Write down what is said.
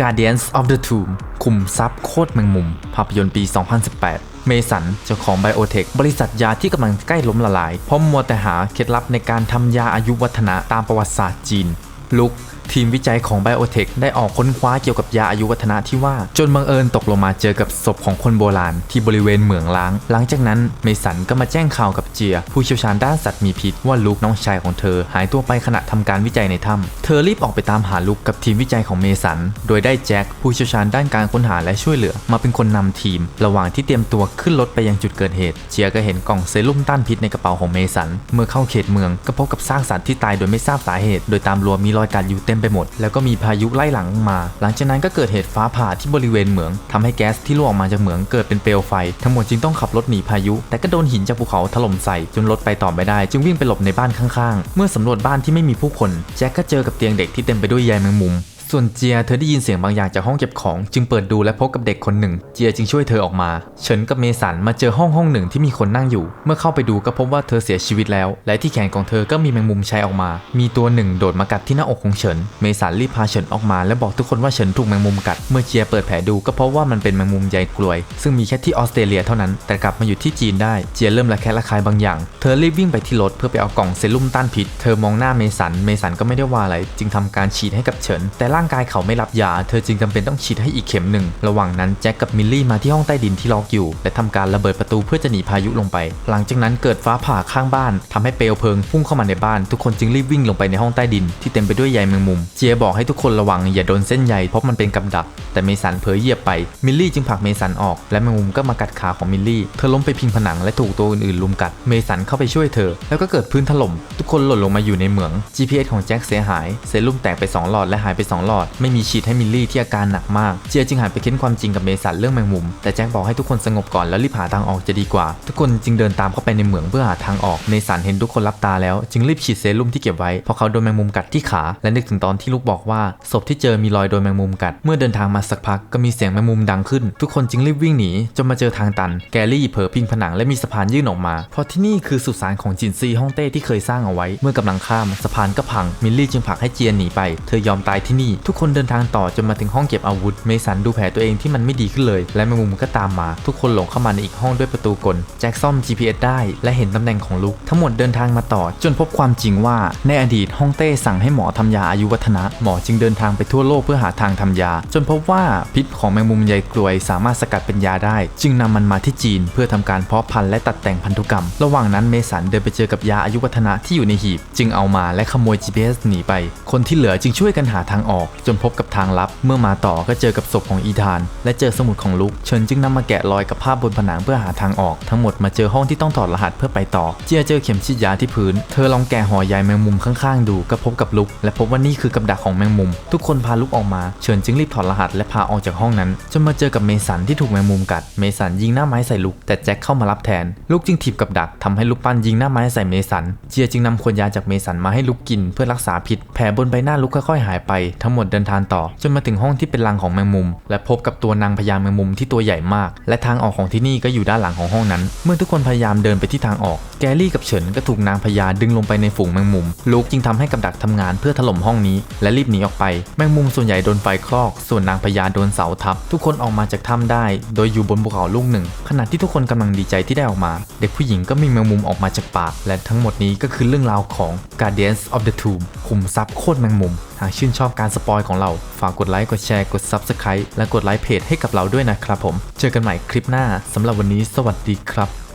Guardians of the Tomb คุมทรัพย์โคตรแมงมุม ภาพยนตร์ปี 2018 เมสันเจ้าของไบโอเทคบริษัทยาที่กำลังใกล้ล้มละลายเพราะมัวแต่หาเคล็ดลับในการทำยาอายุวัฒนะตามประวัติศาสตร์จีน ลุก ทีมวิจัยของไบโอเทคได้ออกค้นคว้าเกี่ยวกับยาอายุวัฒนะที่ว่า จนบังเอิญตกลงมาเจอกับศพของคนโบราณ ที่บริเวณเหมืองล้าง หลังจากนั้นเมสันก็มาแจ้งข่าวกับเจีย ผู้เชี่ยวชาญด้านสัตว์มีพิษว่าลุกน้องชายของเธอ หายตัวไปขณะทำการวิจัยในถ้ำเธอรีบออกไปตามหาลุกกับทีมวิจัยของเมสัน โดยได้แจ็คผู้เชี่ยวชาญด้านการค้นหาและช่วยเหลือ มาเป็นคนนำทีม ระหว่างที่เตรียมตัวขึ้นรถไปยังจุดเกิดเหตุ เจียก็เห็นกล่องเซรุ่มต้านพิษในกระเป๋าของเมสัน เมื่อเข้าเขตเมืองก็พบกับซากสัตว์ที่ตายโดยไม่ทราบสาเหตุ โดยตามรั้วมีรอยกัดอยู่เต็มไปหมด แล้วก็มีพายุไล่หลังมา หลังจากนั้นก็เกิดเหตุฟ้าผ่าที่บริเวณเหมืองทำให้แก๊สที่รั่วออกมาจากเหมืองเกิดเป็นเปลวไฟ ทั้งหมดจึงต้องขับรถหนีพายุ แต่ก็โดนหินจากภูเขาถล่มใส่จนรถไปต่อไม่ได้ จึงวิ่งไปหลบในบ้านข้างๆ เมื่อสำรวจบ้านที่ไม่มีผู้คนแจ็คก็เจอกับเตียงเด็กที่เต็มไปด้วยใยแมงมุม ส่วนเจียเธอได้ยินเสียงบางอย่างจากห้องเก็บของ จึงเปิดดูและพบกับเด็กคนหนึ่ง เจียจึงช่วยเธอออกมาเฉินกับเมสันมาเจอห้องห้องหนึ่งที่มีคนนั่งอยู่ เมื่อเข้าไปดูก็พบว่าเธอเสียชีวิตแล้ว และที่แขนของเธอก็มีแมงมุมชัยออกมา มีตัวหนึ่งโดดมากัดที่หน้าอกของเฉิน เมสันรีบพาเฉินออกมาและบอกทุกคนว่าเฉินถูกแมงมุมกัด เมื่อเจียเปิดแผลดูก็พบว่ามันเป็นแมงมุมใยกลวย ซึ่งมีแค่ที่ออสเตรเลียเท่านั้น แต่กลับมาอยู่ที่จีนได้ เจียเริ่มระแคะระคายบางอย่าง เธอรีบวิ่งไปที่รถเพื่อไปเอากล่องเซรุ่มต้านพิษ เธอมองหน้าเมสัน เมสันก็ไม่ได้ว่าอะไร จึงทำการฉีดให้กับเฉิน แต่ร่างกายเขาไม่รับยา เธอจึงจำเป็นต้องฉีดให้อีกเข็มหนึ่ง ระหว่างนั้นแจ็คกับมิลลี่มาที่ห้องใต้ดินที่ล็อกอยู่ และทำการระเบิดประตูเพื่อจะหนีพายุลงไป หลังจากนั้นเกิดฟ้าผ่าข้างบ้านทำให้เปลวเพลิงพุ่งเข้ามาในบ้าน ทุกคนจึงรีบวิ่งลงไปในห้องใต้ดินที่เต็มไปด้วยใยแมงมุม เจียบอกให้ทุกคนระวังอย่าโดนเส้นใยเพราะมันเป็นกับดัก แต่เมสันเผยเหยียบไป มิลลี่จึงผลักเมสันออก และแมงมุมก็มากัดขาของมิลลี่ เธอล้มไปพิงผนังและถูกตัวอื่นๆลุมกัด เมสันเข้าไปช่วยเธอ แล้วก็เกิดพื้นถล่ม ทุกคนหล่นลงมาอยู่ในเหมือง GPS ของแจ็คเสียหาย เซรุ่มแตกไป2หลอดและหายไป2หลอด ไม่มีฉีดให้มิลลี่ที่อาการหนักมาก เจียจึงหันไปเค้นความจริงกับเมสันเรื่องแมงมุม แต่แจ็คบอกให้ทุกคนสงบก่อนแล้วรีบหาทางออกจะดีกว่า ทุกคนจึงเดินตามเข้าไปในเหมืองเพื่อหาทางออกเมสันเห็นทุกคนรับตาแล้วจึงรีบฉีดเซรุ่มที่เก็บไว้เพราะเขาโดนแมงมุมกัดที่ขา และนึกถึงตอนที่ลูกบอกว่าศพที่เจอมีรอยโดนแมงมุมกัด เมื่อเดินทางมาสักพักก็มีเสียงแมงมุมดังขึ้น ทุกคนจึงรีบวิ่งหนีจนมาเจอทางตัน แกรี่เผลอพิงผนังและมีสะพานยื่นออกมา เพราะที่นี่คือสุสานของจินซีฮ่องเต้ที่เคยสร้างเอาไว้ เมื่อกำลังข้ามสะพานก็พังมิลลี่จึงผลักให้เจียนหนีไป เธอยอมตายที่นี่ทุกคนเดินทางต่อจนมาถึงห้องเก็บอาวุธ เมสันดูแผลตัวเองที่มันไม่ดีขึ้นเลย และแมงมุมก็ตามมา ทุกคนหลงเข้ามาในอีกห้องด้วยประตูกล แจ็คซ่อม GPS ได้ และเห็นตำแหน่งของลุก ทั้งหมดเดินทางมาต่อ จนพบความจริงว่า ในอดีตฮ่องเต้สั่งให้หมอทำยาอายุวัฒนะ หมอจึงเดินทางไปทั่วโลกเพื่อหาทางทำยา จนพบว่าพิษของแมงมุมใยกลวย สามารถสกัดเป็นยาได้ จึงนำมันมาที่จีน เพื่อทำการเพาะพันธุ์และตัดแต่งพันธุกรรม ระหว่างนั้นเมสันเดินไปเจอกับยาอายุวัฒนะที่อยู่ในหีบ จึงเอามาและขโมย GPS หนีไป คนที่เหลือจึงช่วยกันหาทางออกจนพบกับทางลับ เมื่อมาต่อก็เจอกับศพของอีธาน และเจอสมุดของลุกเชิญจึงนำมาแกะรอยกับภาพบนผนังเพื่อหาทางออก ทั้งหมดมาเจอห้องที่ต้องถอดรหัสเพื่อไปต่อ เจียเจอเข็มฉีดยาที่พื้น เธอลองแกะห่อใยแมงมุมข้างๆดูก็พบกับลุกและพบว่านี่คือกับดักของแมงมุม ทุกคนพาลุกออกมา เชิญจึงรีบถอดรหัสและพาออกจากห้องนั้นจนมาเจอกับเมสันที่ถูกแมงมุมกัด เมสันยิงหน้าไม้ใส่ลุกแต่แจ็คเข้ามารับแทน ลุกจึงถีบกับดักทำให้ลูกปั้นยิงหน้าไม้ใส่เมสัน เจียจึงนำขวดยาจากเมสันมาให้ลุกกินเพื่อรักษาพิษแผลบนใบหน้าลุกค่อยๆหายไปทั้งหมดเดินทางต่อ จนมาถึงห้องที่เป็นรังของแมงมุม และพบกับตัวนางพญาแมงมุมที่ตัวใหญ่มาก และทางออกของที่นี่ก็อยู่ด้านหลังของห้องนั้น เมื่อทุกคนพยายามเดินไปที่ทางออก แกรี่กับเฉินก็ถูกนางพญาดึงลงไปในฝูงแมงมุมลุกจึงทำให้กับดักทำงานเพื่อถล่มห้องนี้ และรีบหนีออกไป แมงมุมส่วนใหญ่โดนไฟคลอก ส่วนนางพญาโดนเสาทับ ทุกคนออกมาจากถ้ำได้ โดยอยู่บนภูเขาลูกหนึ่ง ขณะที่ทุกคนกำลังดีใจที่ได้ออกมา เด็กผู้หญิงก็มีแมงมุมออกมาจากปาก และทั้งหมดนี้ก็คือเรื่องราวของ Guardians of the Tomb คุมทรัพย์โคตรแมงมุม หากชื่นชอบการสปอยของเรา ฝากกดไลค์กดแชร์กด Subscribe และกดไลค์เพจให้กับเราด้วยนะครับผม เจอกันใหม่คลิปหน้าสำหรับวันนี้สวัสดีครับ